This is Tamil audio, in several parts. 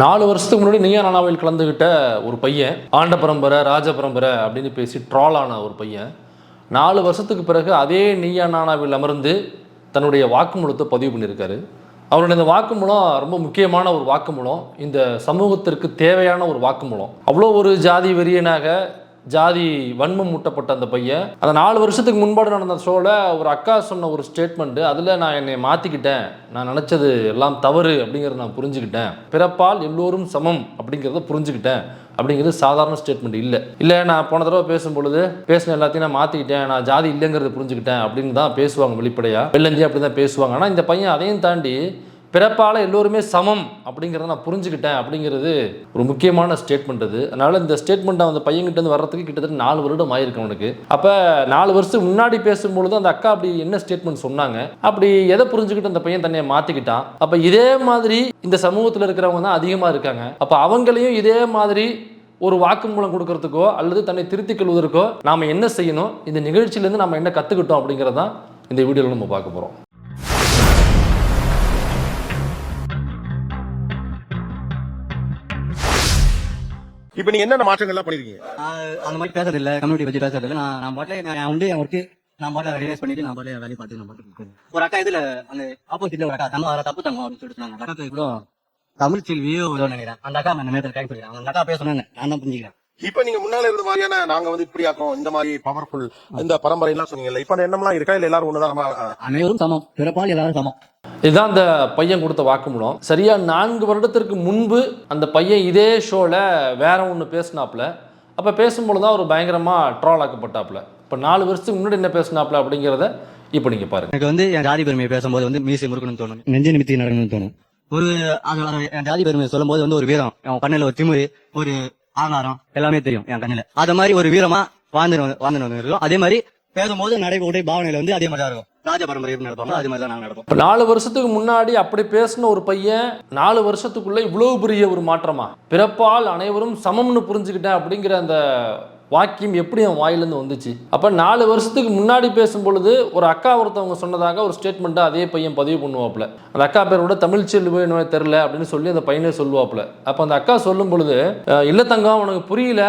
நாலு வருஷத்துக்கு முன்னாடி நீயா நானாவில் கலந்துக்கிட்ட ஒரு பையன் ஆண்ட பரம்பரை ராஜ பரம்பரை அப்படின்னு பேசி ட்ரால் ஆன ஒரு பையன். நாலு வருஷத்துக்கு பிறகு அதே நீயா நானாவில் அமர்ந்து தன்னுடைய வாக்குமூலத்தை பதிவு பண்ணியிருக்காரு. அவருடைய இந்த வாக்குமூலம் ரொம்ப முக்கியமான ஒரு வாக்குமூலம். இந்த சமூகத்திற்கு தேவையான ஒரு வாக்குமூலம். அவ்வளோ ஒரு ஜாதி வெறியனாக ஜாதி வன்மம் மூட்டப்பட்ட அந்த பையன். அந்த நாலு வருஷத்துக்கு முன்பாடு நடந்த ஷோவில் ஒரு அக்கா சொன்ன ஒரு ஸ்டேட்மெண்ட்டு அதில் நான் என்னை மாற்றிக்கிட்டேன் நான் நினச்சது எல்லாம் தவறு அப்படிங்கிறத நான் புரிஞ்சுக்கிட்டேன். பிறப்பால் எல்லோரும் சமம் அப்படிங்கிறத புரிஞ்சுக்கிட்டேன். அப்படிங்கிறது சாதாரண ஸ்டேட்மெண்ட் இல்லை. இல்லை நான் போன தடவை பேசும் பொழுது பேசின எல்லாத்தையும் நான் மாற்றிக்கிட்டேன் நான் ஜாதி இல்லைங்கிறத புரிஞ்சுக்கிட்டேன் அப்படின்னு தான் பேசுவாங்க வெளிப்படையாக வெள்ளஞ்சி அப்படி தான் பேசுவாங்க. ஆனால் இந்த பையன் அதையும் தாண்டி பிறப்பால் எல்லோருமே சமம் அப்படிங்கிறத நான் புரிஞ்சுக்கிட்டேன் அப்படிங்கிறது ஒரு முக்கியமான ஸ்டேட்மெண்ட் அது. அதனால் இந்த ஸ்டேட்மெண்ட்டை அந்த பையன்கிட்ட இருந்து வர்றதுக்கு கிட்டத்தட்ட நாலு வருடம் ஆயிருக்கு அவனுக்கு அப்போ நாலு வருஷத்துக்கு முன்னாடி பேசும்பொழுது அந்த அக்கா அப்படி என்ன ஸ்டேட்மெண்ட் சொன்னாங்க? அப்படி எதை புரிஞ்சுக்கிட்டு அந்த பையன் தன்னை மாற்றிக்கிட்டான் அப்போ இதே மாதிரி இந்த சமூகத்தில் இருக்கிறவங்க தான் அதிகமாக இருக்காங்க. அப்போ அவங்களையும் இதே மாதிரி ஒரு வாக்குமூலம் கொடுக்கறதுக்கோ அல்லது தன்னை திருத்திக் கொள்வதற்கோ நாம் என்ன செய்யணும்? இந்த நிகழ்ச்சியிலேருந்து நம்ம என்ன கற்றுக்கிட்டோம் அப்படிங்கிறதான் இந்த வீடியோவில் நம்ம பார்க்க போகிறோம் இப்ப நீங்க என்னென்ன மாற்றங்கள் எல்லாம் பண்ணிருக்கீங்க அந்த மாதிரி பேசுறது இல்ல கம்யூனிட்டி பத்தி பேசுறது இல்ல நான் நான் பாட்டில நான் உண்டு என் ஒர்க்கு நான் பாட்டில ரியலைஸ் பண்ணிட்டு நான் பாட்டில வேலையை பார்த்து நான் பாட்டு ஒரு அக்கா இதுல அந்த ஆப்போசிட்ல ஒரு அக்கா தங்க வர தப்பு தங்கம் அப்படின்னு சொல்லிட்டு சொன்னாங்க. அக்கா கூட தமிழ் செல்வியோ நினைக்கிறேன். அந்த அக்கா நான் நேரத்தில் கேட்க சொல்லிடுறேன் அந்த அக்கா பேசணும்னு நான் தான் புரிஞ்சுக்கிறேன். இப்ப நீங்க முன்னால இருந்த மாதிரியான நாங்க வந்து இப்படி ஆக்கும் இந்த மாதிரி பவர்ஃபுல் இந்த பரம்பரை எல்லாம் சொன்னீங்கல்ல இப்ப எண்ணம்லாம் இருக்கா? இல்ல எல்லாரும் ஒண்ணுதான்? நம்ம- அனைவரும் சமம். பிறப்பால் எல்லாரும் சமம். இதுதான் அந்த பையன் கொடுத்த வாக்குமூலம். சரியா நான்கு வருடத்திற்கு முன்பு அந்த பையன் இதே ஷோவில் வேற ஒன்று பேசினாப்புல. அப்போ பேசும்பொழுது தான் ஒரு பயங்கரமாக ட்ரால் ஆக்கப்பட்டாப்புல. இப்போ நாலு வருஷத்துக்கு முன்னாடி என்ன பேசினாப்புல அப்படிங்கிறத இப்போ நீங்கள் பாருங்க. எனக்கு வந்து என் ஜாதி பெருமையை பேசும்போது வந்து மீசை முறுக்கணும்னு தோணும். நெஞ்சு நிமித்தி நடக்கணும்னு தோணும். ஒரு என் ஜாதி பெருமையை சொல்லும்போது வந்து ஒரு வீரம். என் கண்ணில் ஒரு திமிரு ஒரு ஆகாரம் எல்லாமே தெரியும் என் கண்ணில. அத மாதிரி ஒரு வீரமா வாழ்ந்து வாழ்ந்து வந்து அதே மாதிரி பேசும்போது நடை உடை பாவனையில வந்து அதே மாதிரி தான் இருக்கும். ராஜ பரம்பரை எப்படி நடப்பாங்க அதே மாதிரி தான் நாங்கள் நடப்போம். நாலு வருஷத்துக்கு முன்னாடி அப்படி பேசின ஒரு பையன் நாலு வருஷத்துக்குள்ள இவ்வளவு பெரிய ஒரு மாற்றமா? பிறப்பால் அனைவரும் சமம்னு புரிஞ்சுக்கிட்டேன் அப்படிங்கிற அந்த வாக்கியம் எப்படி என் வாயிலேருந்து வந்துச்சு? அப்போ நாலு வருஷத்துக்கு முன்னாடி பேசும் பொழுது ஒரு அக்கா ஒருத்தவங்க சொன்னதாக ஒரு ஸ்டேட்மெண்ட்டை அதே பையன் பதிவு பண்ணுவாப்புல. அந்த அக்கா பேர் கூட தமிழ் செல்லு என்ன தெரில அப்படின்னு சொல்லி அந்த பையனே சொல்லுவாப்புல. அப்போ அந்த அக்கா சொல்லும் பொழுது இல்லை தங்கம் உனக்கு புரியல.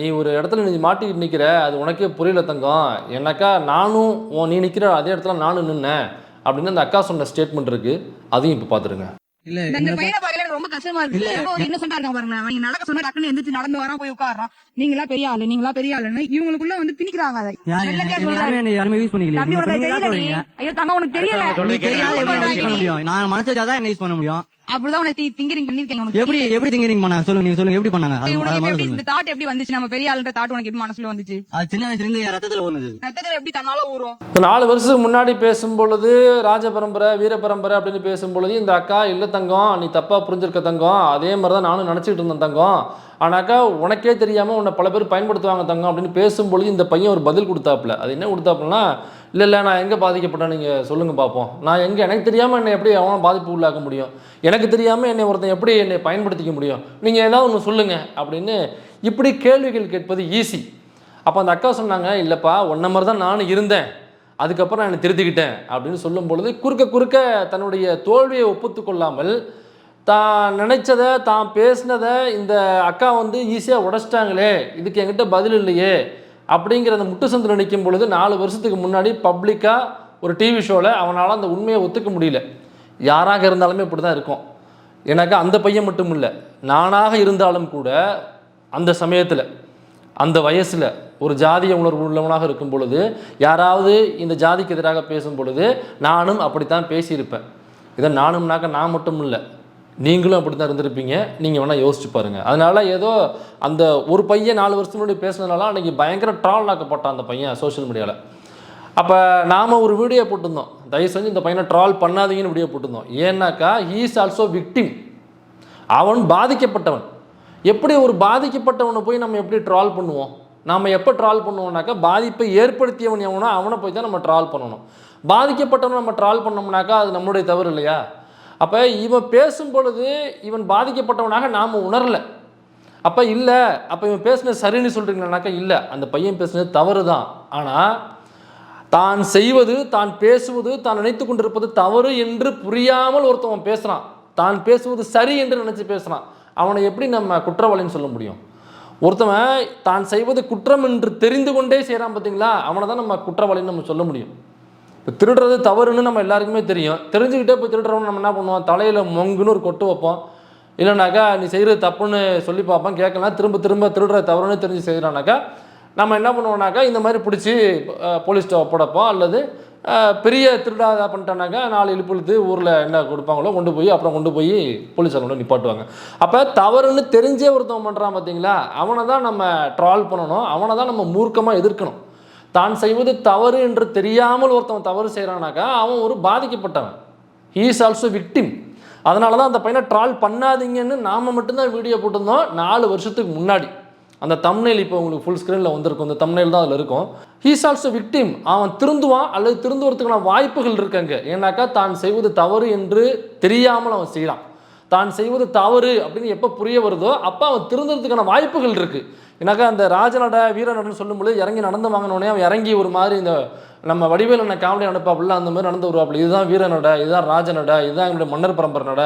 நீ ஒரு இடத்துல நீ மாட்டிக்கிட்டு நிற்கிற அது உனக்கே புரியல தங்கம். என்னக்கா நானும் நீ நிற்கிற அதே இடத்துல நானும் நின்னேன். அப்படின்னு அந்த அக்கா சொன்ன ஸ்டேட்மெண்ட் இருக்குது அதையும் இப்போ பார்த்துருங்க இல்ல இந்த பையனை பார்க்கல எனக்கு ரொம்ப கஷ்டமா இருக்கு. ஒரு இன்னசென்ட்டா இருக்கான் பாருங்க. அவங்க நடக்க சொன்னா டக்குன்னு எந்திரிச்சு நடந்து வரான் போய் உட்காடுறான் நீங்களா பெரிய ஆளு நீங்களா பெரிய ஆளுன்னு இவங்களுக்குள்ள வந்து திணிக்கிறாங்க அதை. யாருமே யூஸ். பண்ணிக்கல ஐயோ தங்க உனக்கு தெரியல. நான் மனசாதான் என்ன யூஸ் பண்ண முடியும். அப்படிதான் உனக்கு திங்கிரிங் பண்ணிருக்கேன் எப்படி எப்படி திங்கிங் பண்ணாங்க சொல்லுங்க நீங்க சொல்லுங்க எப்படி பண்ணாங்க? உனக்கு இந்த தாட் எப்படி வந்துச்சு? நம்ம பெரிய ஆளுன்ற தாட் உனக்கு எப்படி மனசுல வந்துச்சு? அது சின்ன வயசுல இருந்து என் ரத்தத்துல ஓடுனது ரத்தத்துல எப்படி தன்னால ஊறும்? நாலு வருஷத்துக்கு முன்னாடி பேசும் பொழுது ராஜ பரம்பரை வீர பரம்பரை அப்படின்னு பேசும் பொழுது இந்த அக்கா இல்லை தங்கம் நீ தப்பா புரிஞ்சிருக்க தங்கம் அதே மாதிரி தான் நானும் நினச்சிக்கிட்டு இருந்தேன் தங்கம். ஆனாக்கா உனக்கே தெரியாமல் உன்னை பல பேர் பயன்படுத்துவாங்க தங்கம் அப்படின்னு பேசும்பொழுது இந்த பையன் ஒரு பதில் கொடுத்தாப்புல. அது என்ன கொடுத்தாப்புலனா இல்லை இல்லை நான் எங்கே பாதிக்கப்பட்டேன்? நீங்கள் சொல்லுங்கள் பார்ப்போம் நான் எங்கே எனக்கு தெரியாமல் என்னை எப்படி அவன் பாதிப்பு உள்ளாக்க முடியும்? எனக்கு தெரியாமல் என்னை ஒருத்தன் எப்படி என்னை பயன்படுத்திக்க முடியும்? நீங்கள் ஏதாவது ஒன்று சொல்லுங்கள் அப்படின்னு இப்படி கேள்விகள் கேட்பது ஈஸி அப்போ அந்த அக்கா சொன்னாங்க இல்லைப்பா உன்ன மாதிரி தான் நானும் இருந்தேன். அதுக்கப்புறம் நான் திருத்திக்கிட்டேன் அப்படின்னு சொல்லும் பொழுது குறுக்க குறுக்க தன்னுடைய தோல்வியை ஒப்புத்து கொள்ளாமல் தான் நினச்சதை தான் பேசினதை இந்த அக்கா வந்து ஈஸியாக உடச்சிட்டாங்களே இதுக்கு என்கிட்ட பதில் இல்லையே அப்படிங்கிற அந்த முட்டு சந்தில் நிற்கும் பொழுது நாலு வருஷத்துக்கு முன்னாடி பப்ளிக்காக ஒரு டிவி ஷோவில் அவனால் அந்த உண்மையை ஒத்துக்க முடியல. யாராக இருந்தாலுமே இப்படி தான் இருக்கும். எனக்கு அந்த பையன் மட்டும் இல்லை நானாக இருந்தாலும் கூட அந்த சமயத்தில் அந்த வயசில் ஒரு ஜாதிய உணர்வு உள்ளவனாக இருக்கும் பொழுது யாராவது இந்த ஜாதிக்கு எதிராக பேசும் பொழுது நானும் அப்படித்தான் பேசியிருப்பேன். இதை நானும்னாக்க நான் மட்டும் இல்லை நீங்களும் அப்படி தான் இருந்திருப்பீங்க. நீங்கள் வேணால் யோசிச்சு பாருங்கள் அதனால் ஏதோ அந்த ஒரு பையன் நாலு வருஷத்துக்கு முன்னாடி பேசுனதுனால அன்றைக்கி பயங்கர ட்ரால் ஆக்கப்பட்டான் அந்த பையன் சோஷியல் மீடியாவில் அப்போ நாம் ஒரு வீடியோ போட்டிருந்தோம். தயவு செஞ்சு இந்த பையனை ட்ரால் பண்ணாதீங்கன்னு வீடியோ போட்டிருந்தோம். ஏன்னாக்கா ஹீ இஸ் ஆல்சோ விக்டிம் அவன் பாதிக்கப்பட்டவன். எப்படி ஒரு பாதிக்கப்பட்டவனை போய் நம்ம எப்படி ட்ரால் பண்ணுவோம்? நாம் எப்போ ட்ரால் பண்ணுவோம்னாக்கா பாதிப்பை ஏற்படுத்தியவன் எவனோ அவனை போய் தான் நம்ம ட்ரால் பண்ணணும். பாதிக்கப்பட்டவனை நம்ம ட்ரால் பண்ணோம்னாக்கா அது நம்மளுடைய தவறு இல்லையா? அப்போ இவன் பேசும் பொழுது இவன் பாதிக்கப்பட்டவனாக நாம் உணரலை. அப்போ இல்லை அப்போ இவன் பேசுனது சரின்னு சொல்கிறீங்களானாக்கா இல்லை. அந்த பையன் பேசுனது தவறு தான் ஆனால் தான் செய்வது தான் பேசுவது தான் நினைத்து கொண்டிருப்பது தவறு என்று புரியாமல் ஒருத்தவன் பேசுகிறான் தான் பேசுவது சரி என்று நினச்சி பேசுகிறான் அவனை எப்படி நம்ம குற்றவாளின்னு சொல்ல முடியும்? ஒருத்தவன் தான் செய்வது குற்றம் என்று தெரிந்து கொண்டே செய்கிறான் பார்த்தீங்களா அவனை தான் நம்ம குற்றவாளின்னு நம்ம சொல்ல முடியும். இப்போ திருடுறது தவறுன்னு நம்ம எல்லாருக்குமே தெரியும். தெரிஞ்சுக்கிட்டே போய் திருடுறவன் நம்ம என்ன பண்ணுவோம்? தலையில் மொங்குன்னு ஒரு கொட்டு வைப்போம். இல்லைனாக்கா நீ செய்கிறது தப்புன்னு சொல்லி பார்ப்போம் கேட்கலாம். திரும்ப திரும்ப திருடுற தவறுன்னு தெரிஞ்சு செய்கிறானாக்கா நம்ம என்ன பண்ணுவோம்னாக்கா இந்த மாதிரி பிடிச்சி போலீஸ் ஒப்படைப்போம். அல்லது பெரிய திருடாத பண்ணிட்டானாக்கா நாலு இழுப்பு இழுத்து ஊரில் என்ன கொடுப்பாங்களோ கொண்டு போய் அப்புறம் கொண்டு போய் போலீஸார் கொண்டு நிப்பாட்டுவாங்க. அப்போ தவறுன்னு தெரிஞ்சே ஒருத்தவன் பண்ணுறான் பார்த்தீங்களா அவனை தான் நம்ம ட்ரால் பண்ணணும். அவனை தான் நம்ம மூர்க்கமாக எதிர்க்கணும். தான் செய்வது தவறு என்று தெரியாமல் ஒருத்தவன் தவறு செய்கிறானாக்கா அவன் ஒரு பாதிக்கப்பட்டவன். ஹீ இஸ் ஆல்சோ விக்டிம் அதனால தான் அந்த பையனை ட்ரால் பண்ணாதீங்கன்னு நாம் மட்டும்தான் வீடியோ போட்டிருந்தோம் நாலு வருஷத்துக்கு முன்னாடி. அந்த தம்னைல் இப்போ உங்களுக்கு ஃபுல் ஸ்க்ரீனில் வந்திருக்கும். அந்த தம்னைல் தான் அதில் இருக்கும். ஹீஸ் ஆல்சோ விக்டிம் அவன் திருந்துவான் அல்லது திருந்துவதுக்கான வாய்ப்புகள் இருக்காங்க ஏன்னாக்கா தான் செய்வது தவறு என்று தெரியாமல் அவன் செய்யலாம் தான் செய்வது தவறு அப்படின்னு எப்போ புரிய வருதோ அப்போ அவன் திருந்துறதுக்கான வாய்ப்புகள் இருக்குது ஏன்னாக்கா அந்த ராஜநட வீரநடன்னு சொல்லும்போது இறங்கி நடந்து வாங்கினோடனே அவன் இறங்கி ஒரு மாதிரி இந்த நம்ம வடிவேல் என்ன காமெடி நடப்பாப்புல அந்த மாதிரி நடந்து வருவாப்புல. இதுதான் வீரநட இதுதான் ராஜநட இதுதான் எங்களுடைய மன்னர் பரம்பரை நட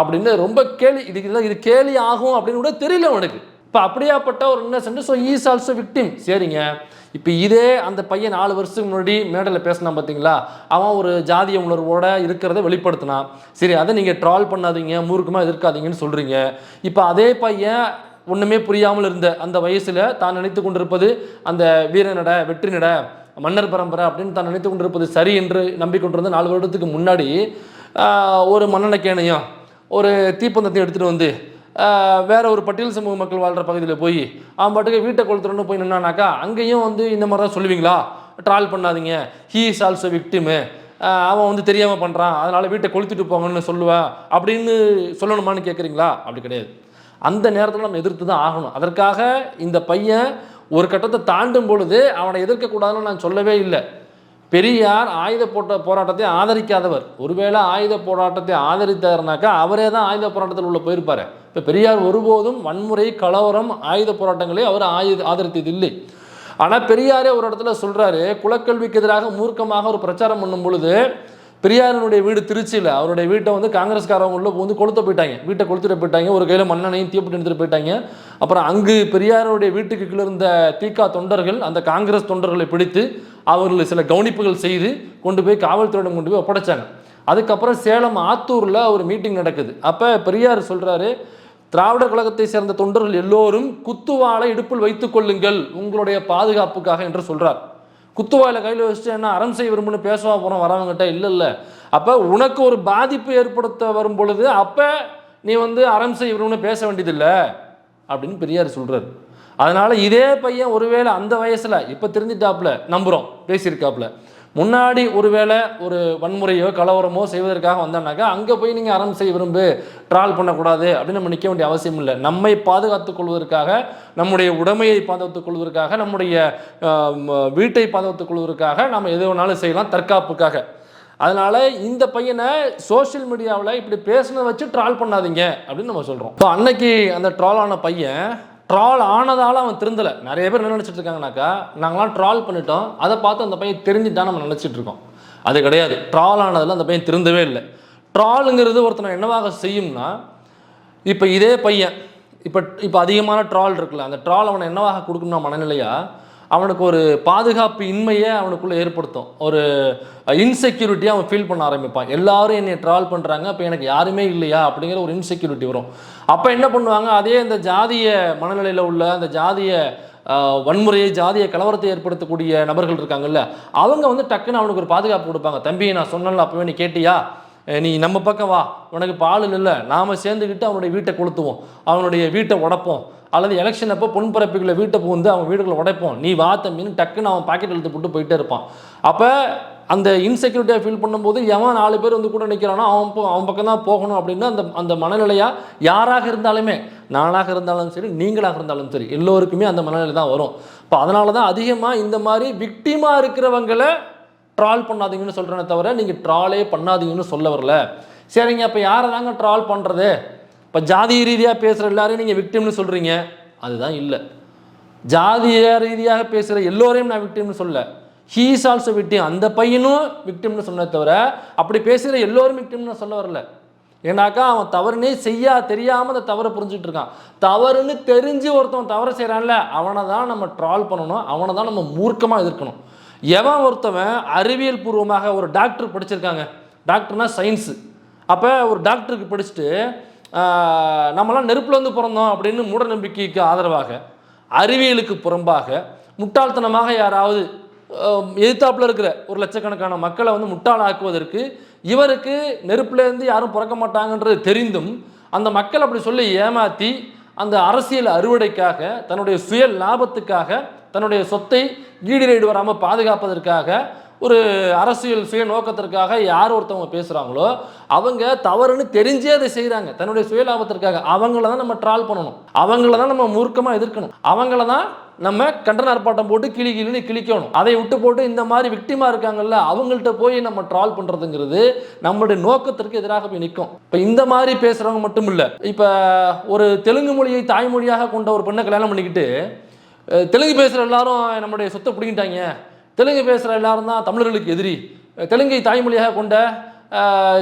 அப்படின்னு ரொம்ப கேலி இதுக்கு இதெல்லாம் இது கேலி ஆகும் அப்படின்னு கூட தெரியல அவனுக்கு இப்போ அப்படியாப்பட்ட ஒரு innocent so is also victim சரிங்க. இப்போ இதே அந்த பையன் நாலு வருஷத்துக்கு முன்னாடி மேடையில் பேசினான் பார்த்தீங்களா அவன் ஒரு ஜாதிய உணர்வோட இருக்கிறத வெளிப்படுத்தினான். சரி அதை நீங்கள் ட்ரால் பண்ணாதீங்க மூர்க்கமாக எதிர்க்காதீங்கன்னு சொல்கிறீங்க இப்போ அதே பையன் ஒன்றுமே புரியாமல் இருந்த அந்த வயசில் தான் நினைத்து கொண்டிருப்பது அந்த வீரநட வெற்றி நட மன்னர் பரம்பரை அப்படின்னு தான் நினைத்து கொண்டிருப்பது சரி என்று நம்பிக்கொண்டிருந்த நாலு வருடத்துக்கு முன்னாடி ஒரு மன்னன கேனையும் ஒரு தீப்பந்தத்தையும் எடுத்துகிட்டு வந்து வேற ஒரு பட்டியல் சமூக மக்கள் வாழ்கிற பகுதியில் போய் அவன் பாட்டுக்கு வீட்டை கொளுத்துறன்னு போய் நின்னானாக்கா அங்கேயும் வந்து இந்த மாதிரி தான் சொல்லுவீங்களா? ட்ரால் பண்ணாதீங்க. ஹீ இஸ் ஆல்சோ விக்டிமு அவன் வந்து தெரியாமல் பண்ணுறான் அதனால் வீட்டை கொளுத்துட்டு போங்கன்னு சொல்லுவேன் அப்படின்னு சொல்லணுமான்னு கேட்குறீங்களா அப்படி கிடையாது. அந்த நேரத்தில் நம்ம எதிர்த்து தான் ஆகணும். அதற்காக இந்த பையன் ஒரு கட்டத்தை தாண்டும் பொழுது அவனை எதிர்க்கக்கூடாதுன்னு நான் சொல்லவே இல்லை. பெரியார் ஆயுத போட்ட போராட்டத்தை ஆதரிக்காதவர். ஒருவேளை ஆயுத போராட்டத்தை ஆதரித்தாருனாக்கா அவரே தான் ஆயுத போராட்டத்தில் உள்ள போயிருப்பாரு. இப்போ பெரியார் ஒருபோதும் வன்முறை கலவரம் ஆயுத போராட்டங்களை அவர் ஆயுத ஆதரித்தது இல்லை ஆனால் பெரியாரே ஒரு இடத்துல சொல்கிறாரு குலக்கல்விக்கு எதிராக மூர்க்கமாக ஒரு பிரச்சாரம் பண்ணும் பொழுது பெரியாரினுடைய வீடு திருச்சியில் அவருடைய வீட்டை வந்து காங்கிரஸ்காரவங்க உள்ள வந்து கொளுத்த போயிட்டாங்க. வீட்டை கொளுத்துட்டு போயிட்டாங்க. ஒரு கையில் மண்ணெண்ணையும் தீப்பிட்டு எடுத்துகிட்டு போயிட்டாங்க. அப்புறம் அங்கு பெரியாருடைய வீட்டுக்கு கீழே இருந்த தீகா தொண்டர்கள் அந்த காங்கிரஸ் தொண்டர்களை பிடித்து அவர்கள் சில கவனிப்புகள் செய்து கொண்டு போய் காவல்துறையிடம் கொண்டு போய் ஒப்படைச்சாங்க. அதுக்கப்புறம் சேலம் ஆத்தூரில் ஒரு மீட்டிங் நடக்குது. அப்போ பெரியார் சொல்கிறாரு திராவிடர் கழகத்தை சேர்ந்த தொண்டர்கள் எல்லோரும் குத்துவாளை இடுப்பில் வைத்துக் கொள்ளுங்கள் உங்களுடைய பாதுகாப்புக்காக என்று சொல்கிறார் குத்துவாயில் கையில் வச்சுட்டு என்ன அறம் செய்ய விரும்புன்னு பேசுவா போகிறோம் வரவங்ககிட்ட? இல்லை இல்லை. அப்போ உனக்கு ஒரு பாதிப்பு ஏற்படுத்த வரும் பொழுது அப்போ நீ வந்து அறம் செய்ய விரும்புன்னு பேச வேண்டியதில்லை அப்படின்னு பெரியார் சொல்கிறார் அதனால் இதே பையன் ஒருவேளை அந்த வயசில் இப்போ தெரிஞ்சிட்டாப்புல நம்புகிறோம் பேசியிருக்காப்புல. முன்னாடி ஒருவேளை ஒரு வன்முறையோ கலவரமோ செய்வதற்காக வந்தானாக்கா அங்கே போய் நீங்கள் அறம் செய்ய விரும்பு ட்ரால் பண்ணக்கூடாது அப்படின்னு நம்ம நிற்க வேண்டிய அவசியம் இல்லை. நம்மை பாதுகாத்துக் கொள்வதற்காக நம்முடைய உடமையை பாதுகாத்துக் கொள்வதற்காக நம்முடைய வீட்டை பாதுகாத்துக் கொள்வதற்காக நம்ம எது வேணாலும் செய்யலாம் தற்காப்புக்காக. அதனால இந்த பையனை சோஷியல் மீடியாவில் இப்படி பேசுனதை வச்சு ட்ரால் பண்ணாதீங்க அப்படின்னு நம்ம சொல்கிறோம் இப்போ அன்னைக்கு அந்த ட்ரால் ஆன பையன் ட்ரால் ஆனதால் அவன் திருந்தலை. நிறைய பேர் என்ன நினச்சிட்டு இருக்காங்கனாக்கா நாங்களாம் ட்ரால் பண்ணிட்டோம். அதை பார்த்து அந்த பையன் தெரிஞ்சுட்டான் நம்ம நினச்சிட்டு இருக்கோம். அது கிடையாது. ட்ரால் ஆனதில் அந்த பையன் திருந்தவே இல்லை. ட்ராலுங்கிறது ஒருத்தனை என்னவாக செய்யும்னா இப்போ இதே பையன் இப்போ இப்போ அதிகமான ட்ரால் இருக்குல்ல அந்த ட்ரால் அவனை என்னவாக கொடுக்கணும் மனநிலையாக அவனுக்கு ஒரு பாதுகாப்பு இன்மையை அவனுக்குள்ளே ஏற்படுத்தும். ஒரு இன்செக்யூரிட்டியாக அவன் ஃபீல் பண்ண ஆரம்பிப்பான். எல்லாரும் என்னை ட்ராவல் பண்ணுறாங்க அப்போ எனக்கு யாருமே இல்லையா? அப்படிங்கிற ஒரு இன்செக்யூரிட்டி வரும். அப்போ என்ன பண்ணுவாங்க? அதே இந்த ஜாதிய மனநிலையில் உள்ள அந்த ஜாதிய வன்முறையை ஜாதிய கலவரத்தை ஏற்படுத்தக்கூடிய நபர்கள் இருக்காங்கல்ல அவங்க வந்து டக்குன்னு அவனுக்கு ஒரு பாதுகாப்பு கொடுப்பாங்க. தம்பி நான் சொன்னல அப்பவே நீ கேட்டியா? நீ நம்ம பக்கம் வா. உனக்கு பால் இல்லை நாம சேர்ந்துக்கிட்டு அவனுடைய வீட்டை கொளுத்துவோம். அவனுடைய வீட்டை உடைப்போம். அல்லது எலெக்ஷன் அப்போ பொன்பரப்புக்குள்ள வீட்டை புகுந்து அவன் வீடுகளை உடைப்போம். நீ வா தம்பின்னு டக்குன்னு அவன் பாக்கெட் எழுத்து போட்டு போயிட்டே இருப்பான். அப்போ அந்த இன்செக்யூரிட்டியாக ஃபீல் பண்ணும்போது எவன் நாலு பேர் வந்து கூட நிற்கிறானோ அவன் போ அவன் பக்கம் தான் போகணும் அப்படின்னு அந்த அந்த மனநிலையாக யாராக இருந்தாலுமே நானாக இருந்தாலும் சரி நீங்களாக இருந்தாலும் சரி எல்லோருக்குமே அந்த மனநிலை தான் வரும். இப்போ அதனால தான் அதிகமாக இந்த மாதிரி விக்டிமாக இருக்கிறவங்களை ட்ரால் பண்ணாதீங்கன்னு சொல்கிறேனே தவிர நீங்கள் ட்ராலே பண்ணாதீங்கன்னு சொல்ல வரல. சரிங்க அப்போ யாரை தாங்க ட்ரால் பண்ணுறது இப்போ ஜாதி ரீதியாக பேசுகிற எல்லாரையும் நீங்கள் விக்டிம்னு சொல்கிறீங்க அதுதான் இல்லை. ஜாதிய ரீதியாக பேசுகிற எல்லோரையும் நான் விக்டிம்னு சொல்ல ஹீஸ் ஆல்சோ விக்டிம் அந்த பையனும் விக்டிம்னு சொன்ன தவிர அப்படி பேசுகிற எல்லோரும் விக்டிம்னு சொல்ல வரல. ஏன்னாக்கா அவன் தவறுனே செய்யா தெரியாமல் அந்த தவறை புரிஞ்சுட்டு இருக்கான். தவறுன்னு தெரிஞ்சு ஒருத்தன் தவறு செய்கிறான்ல அவனை தான் நம்ம ட்ரால் பண்ணணும் அவனை தான் நம்ம மூர்க்கமாக எதிர்க்கணும். எவன் ஒருத்தவன் அறிவியல் பூர்வமாக ஒரு டாக்டர் படிச்சிருக்காங்க. டாக்டர்னா சயின்ஸு அப்போ ஒரு டாக்டருக்கு படிச்சுட்டு நம்மளாம் நம்மலாம் வந்து பிறந்தோம் அப்படின்னு மூட நம்பிக்கைக்கு ஆதரவாக அறிவியலுக்கு புறம்பாக முட்டாள்தனமாக யாராவது எதிர்த்தாப்பில் இருக்கிற ஒரு லட்சக்கணக்கான மக்களை வந்து முட்டாளாக்குவதற்கு இவருக்கு நெருப்புலேருந்து யாரும் பிறக்க மாட்டாங்கன்றது தெரிந்தும் அந்த மக்கள் அப்படி சொல்லி ஏமாற்றி அந்த அரசியல் அறுவடைக்காக தன்னுடைய சுய லாபத்துக்காக தன்னுடைய சொத்தை ஈடுரேடு வராமல் பாதுகாப்பதற்காக ஒரு அரசியல் சுய நோக்கத்திற்காக யார் ஒருத்தவங்க பேசுகிறாங்களோ அவங்க தவறுன்னு தெரிஞ்சே அதை செய்கிறாங்க தன்னுடைய சுய லாபத்திற்காக. அவங்கள தான் நம்ம ட்ரால் பண்ணணும். அவங்கள தான் நம்ம மூர்க்கமாக எதிர்க்கணும். அவங்கள தான் நம்ம கண்டன ஆர்ப்பாட்டம் போட்டு கிளி கிளின்னு கிழிக்கணும். அதை விட்டு போட்டு இந்த மாதிரி விக்டிமா இருக்காங்கல்ல அவங்கள்ட்ட போய் நம்ம ட்ரால் பண்ணுறதுங்கிறது நம்மளுடைய நோக்கத்திற்கு எதிராக போய் நிற்கும். இப்போ இந்த மாதிரி பேசுகிறவங்க மட்டும் இல்லை இப்போ ஒரு தெலுங்கு மொழியை தாய்மொழியாக கொண்ட ஒரு பெண்ணை கல்யாணம் பண்ணிக்கிட்டு தெலுங்கு பேசுகிற எல்லாரும் நம்முடைய சொத்தை பிடிங்கிட்டாங்க. தெலுங்கு பேசுகிற எல்லாரும் தான் தமிழர்களுக்கு எதிரி. தெலுங்கை தாய்மொழியாக கொண்ட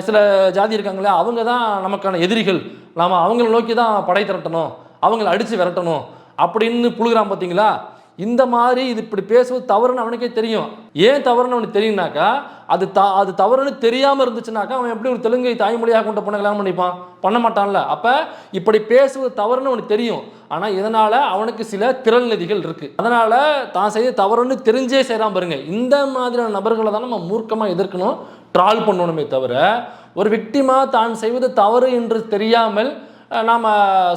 சில ஜாதி இருக்காங்களே அவங்க தான் நமக்கான எதிரிகள். நாம் அவங்கள நோக்கி தான் படை திரட்டணும். அவங்கள அடித்து விரட்டணும். அப்படின்னு புழுகிறான் பார்த்தீங்களா? இந்த மாதிரி இது இப்படி பேசுவது தவறுன்னு அவனுக்கே தெரியும். ஏன் தவறுன்னு அவனுக்கு தெரியும்னாக்கா அது த அது தவறுன்னு தெரியாமல் இருந்துச்சுனாக்கா அவன் எப்படி ஒரு தெலுங்கை தாய்மொழியாக கொண்ட பொண்ணை கல்யாணம் பண்ணிப்பான்? பண்ண மாட்டான்ல. அப்போ இப்படி பேசுவது தவறுன்னு அவனுக்கு தெரியும். ஆனால் இதனால் அவனுக்கு சில திறன் நிதிகள் இருக்குது அதனால் தான் செய்த தவறுன்னு தெரிஞ்சே செய்கிறான் பாருங்க. இந்த மாதிரியான நபர்களை தான் நம்ம மூர்க்கமாக எதிர்க்கணும் ட்ரால் பண்ணணுமே தவிர ஒரு விக்டிமாக தான் செய்வது தவறு என்று தெரியாமல் நாம்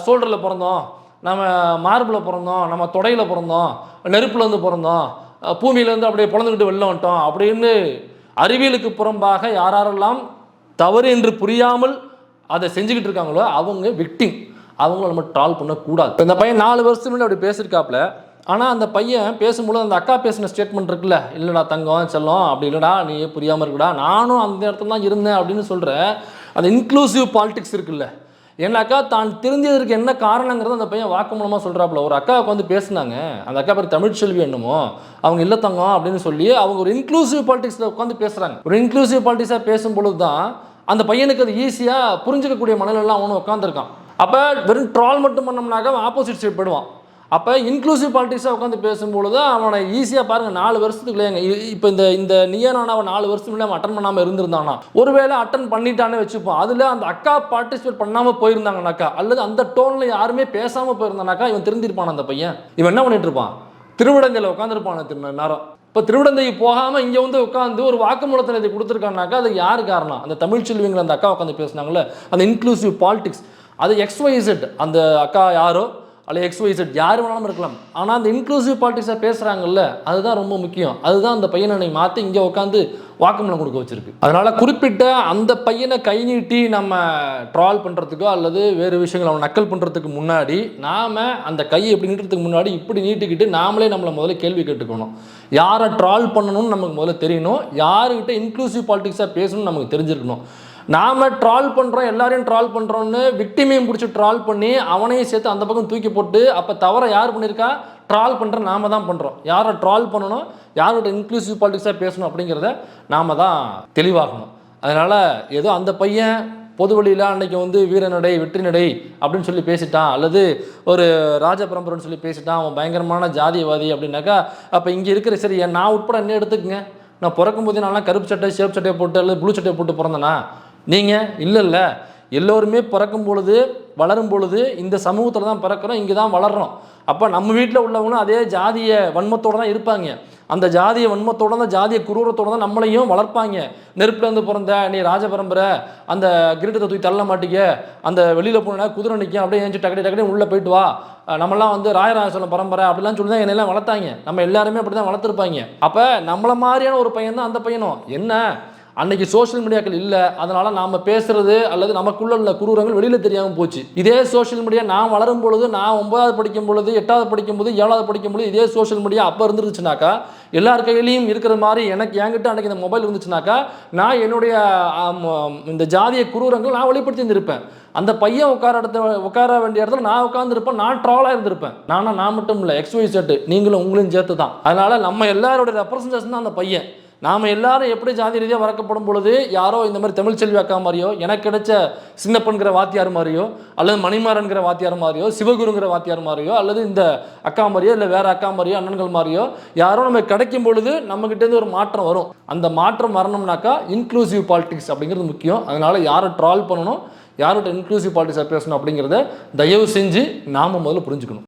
சோல்டரில் பிறந்தோம். நம்ம மார்பில் பிறந்தோம் நம்ம தொடையில் பிறந்தோம் நெருப்புலேருந்து பிறந்தோம் பூமியிலேருந்து அப்படியே பிறந்துக்கிட்டு வெளில வந்துட்டோம் அப்படின்னு அறிவியலுக்கு புறம்பாக யாரெல்லாம் தவறு என்று புரியாமல் அதை செஞ்சுக்கிட்டு இருக்காங்களோ அவங்க விக்டிம் அவங்கள நம்ம ட்ரால் பண்ணக்கூடாது. இப்ப இந்த பையன் நாலு வருஷத்துக்கு முன்னாடி அப்படி பேசியிருக்காப்புல. ஆனால் அந்த பையன் பேசும்போது அந்த அக்கா பேசின ஸ்டேட்மெண்ட் இருக்குல்ல இல்லைடா தங்கம் செல்லம் அப்படி இல்லைடா நீ புரியாமல் இருக்குடா நானும் அந்த இடத்துல தான் இருந்தேன் அப்படின்னு சொல்கிற அந்த இன்க்ளூசிவ் பாலிடிக்ஸ் இருக்குல்ல. ஏன்னாக்கா தான் திருந்தியதற்கு என்ன காரணங்கிறத அந்த பையன் வாக்குமூலமாக சொல்கிறாப்புல ஒரு அக்காவுக்கு வந்து பேசுனாங்க. அந்த அக்கா பேர் தமிழ்ச்செல்வி என்னமோ. அவங்க இல்லத்தங்கம் அப்படின்னு சொல்லி அவங்க ஒரு இன்க்ளூசிவ் பாலிடிக்ஸில் உட்காந்து பேசுகிறாங்க ஒரு இன்க்ளூசிவ் பாலிடிக்ஸாக பேசும்பொழுது தான் அந்த பையனுக்கு அது ஈஸியாக புரிஞ்சிக்கக்கூடிய மனநிலாம் அவனும் உட்காந்துருக்கான் அப்போ வெறும் ட்ரால் மட்டும் பண்ணோம்னாக்கா அவன் ஆப்போசிட் சைட் போயிடுவான். அப்போ இன்க்ளூசிவ் பாலிட்டிக்ஸாக உட்காந்து பேசும்பொழுது அவனை ஈஸியாக பாருங்கள் நாலு வருஷத்துக்குள்ளேங்க இப்போ இந்த இந்த நியனான அவன் நாலு வருஷத்துக்கு அவன் அட்டன் பண்ணாமல் இருந்திருந்தானா? ஒருவேளை அட்டன் பண்ணிட்டானே வச்சுப்போம். அதில் அந்த அக்கா பார்ட்டிசிபேட் பண்ணாமல் போயிருந்தாங்கனாக்கா அல்லது அந்த டோனில் யாருமே பேசாமல் போயிருந்தானாக்கா இவன் திருந்திருப்பான் அந்த பையன். இவன் என்ன பண்ணிட்டு இருப்பான்? திருவிடந்தையில் உட்காந்துருப்பான் திரு நேரம். இப்போ திருவிடந்தை போகாமல் இங்கே வந்து உட்காந்து ஒரு வாக்குமூலத்தில் இதை கொடுத்துருக்கானாக்கா அது யார் காரணம்? அந்த தமிழ் செல்விங்களை அந்த அக்கா உட்காந்து பேசினாங்களே அந்த இன்க்ளூசிவ் பாலிடிக்ஸ் அது எக்ஸ்ஒய்செட் அந்த அக்கா யாரோ? அல்ல எக்ஸ்ஒய்செட் யார் வேணாலும் இருக்கலாம். ஆனால் அந்த இன்க்ளூசிவ் பாலிட்டிக்ஸாக பேசுகிறாங்கல்ல அதுதான் ரொம்ப முக்கியம். அதுதான் அந்த பையனை மாற்றி இங்கே உட்காந்து வாக்குமூலம் கொடுக்க வச்சிருக்கு. அதனால் குறிப்பிட்ட அந்த பையனை கை நீட்டி நம்ம ட்ரால் பண்ணுறதுக்கோ அல்லது வேறு விஷயங்கள் அவன் நக்கல் பண்ணுறதுக்கு முன்னாடி நாம் அந்த கையை இப்படி நீட்டுறதுக்கு முன்னாடி இப்படி நீட்டிக்கிட்டு நாமளே நம்மளை முதல்ல கேள்வி கேட்டுக்கணும். யாரை ட்ரால் பண்ணணும்னு நமக்கு முதல்ல தெரியணும். யாருக்கிட்ட இன்க்ளூசிவ் பாலிட்டிக்ஸாக பேசணும்னு நமக்கு தெரிஞ்சிருக்கணும். நாம் ட்ரால் பண்ணுறோம் எல்லாரையும் ட்ரால் பண்ணுறோன்னு விக்டிமையும் பிடிச்சி ட்ரால் பண்ணி அவனையும் சேர்த்து அந்த பக்கம் தூக்கி போட்டு அப்போ தவிர யார் பண்ணியிருக்கா? ட்ரால் பண்ணுற நாம தான் பண்ணுறோம் யாரை ட்ரால் பண்ணணும்? யாரோட இன்க்ளூசிவ் பாலிட்டிக்ஸாக பேசணும் அப்படிங்கிறத நாம் தான் தெளிவாகணும். அதனால் ஏதோ அந்த பையன் பொது வழியில் அன்னைக்கு வந்து வீரநடை வெற்றி நடை அப்படின்னு சொல்லி பேசிட்டான். அல்லது ஒரு ராஜ பரம்பரைன்னு சொல்லி பேசிட்டான். அவன் பயங்கரமான ஜாதியவாதி அப்படின்னாக்கா அப்போ இங்கே இருக்கிற சரி என் நான் உட்பட என்ன எடுத்துக்கங்க. நான் பிறக்கும் போது நான்லாம் கருப்பு சட்டை சேப் சட்டையை போட்டு அல்லது ப்ளூ சட்டையை போட்டு பிறந்தேனா? நீங்கள் இல்லை இல்லை. எல்லோருமே பிறக்கும் பொழுது வளரும் பொழுது இந்த சமூகத்தில் தான் பிறக்கிறோம் இங்கே தான் வளர்றோம். அப்போ நம்ம வீட்டில் உள்ளவங்களும் அதே ஜாதிய வன்மத்தோடு தான் இருப்பாங்க. அந்த ஜாதிய வன்மத்தோட தான் ஜாதிய குரூரத்தோட தான் நம்மளையும் வளர்ப்பாங்க. நெருப்பில் வந்து பிறந்த நீ ராஜ பரம்பரை அந்த கிரீட்டத்தை தூக்கி தள்ள மாட்டீங்க அந்த வெளியில் போனா குதிரை நிற்கும் அப்படியே ஏஞ்சி டக்கடி டக்கடி உள்ளே போயிட்டு வா. நம்மளாம் வந்து ராயராஜசோழன் பரம்பரை அப்படிலாம் சொல்லி தான் என்னெல்லாம் வளர்த்தாங்க. நம்ம எல்லாருமே அப்படி தான் வளர்த்துருப்பாங்க. அப்போ நம்மளை மாதிரியான ஒரு பையன் தான் அந்த பையனும். என்ன? அன்னைக்கு சோஷியல் மீடியாக்கள் இல்லை அதனால நாம் பேசுறது அல்லது நமக்குள்ள உள்ள குரூரங்கள் வெளியில் தெரியாமல் போச்சு. இதே சோஷியல் மீடியா நான் வளரும் பொழுது நான் ஒன்பதாவது படிக்கும் பொழுது எட்டாவது படிக்கும் போது ஏழாவது படிக்கும் பொழுது இதே சோஷியல் மீடியா அப்போ இருந்துருச்சுனாக்கா எல்லார் கையிலையும் இருக்கிற மாதிரி எனக்கு என்கிட்ட அன்னைக்கு இந்த மொபைல் இருந்துச்சுனாக்கா நான் என்னுடைய இந்த ஜாதிய குரூரங்கள் நான் வெளிப்படுத்தி இருந்திருப்பேன். அந்த பையன் உட்கார இடத்த உட்கார வேண்டிய இடத்துல நான் உட்காந்துருப்பேன் நான் ட்ராவலாக இருந்திருப்பேன். நானும் நான் மட்டும் இல்லை எக்ஸ் ஒய் செட்டு நீங்களும் உங்களையும் சேர்த்து தான் அதனால நம்ம எல்லாரோட ரெப்ரசன்டேஷன் தான் அந்த பையன். நாம் எல்லாரும் எப்படி ஜாதி ரீதியாக வளர்க்கப்படும் பொழுது யாரோ இந்த மாதிரி தமிழ் செல்வி அக்கா மாதிரியோ எனக்கு கிடைச்ச சின்னப்பன்கிற வாத்தியார் மாதிரியோ அல்லது மணிமாறன்கிற வாத்தியார் மாதிரியோ சிவகுருங்கிற வாத்தியார் மாதிரியோ அல்லது இந்த அக்கா மாதிரியோ இல்லை வேறு அக்கா மாதிரியோ அண்ணன்கள் மாதிரியோ யாரோ நம்ம கிடைக்கும் பொழுது நம்மகிட்டேருந்து ஒரு மாற்றம் வரும். அந்த மாற்றம் வரணும்னாக்கா இன்க்ளூசிவ் பாலிடிக்ஸ் அப்படிங்கிறது முக்கியம். அதனால் யாரை ட்ரால் பண்ணணும் யார்கிட்ட இன்க்ளூசிவ் பாலிட்டிக்ஸாக பேசணும் அப்படிங்கிறத தயவு செஞ்சு நாம முதல்ல புரிஞ்சுக்கணும்.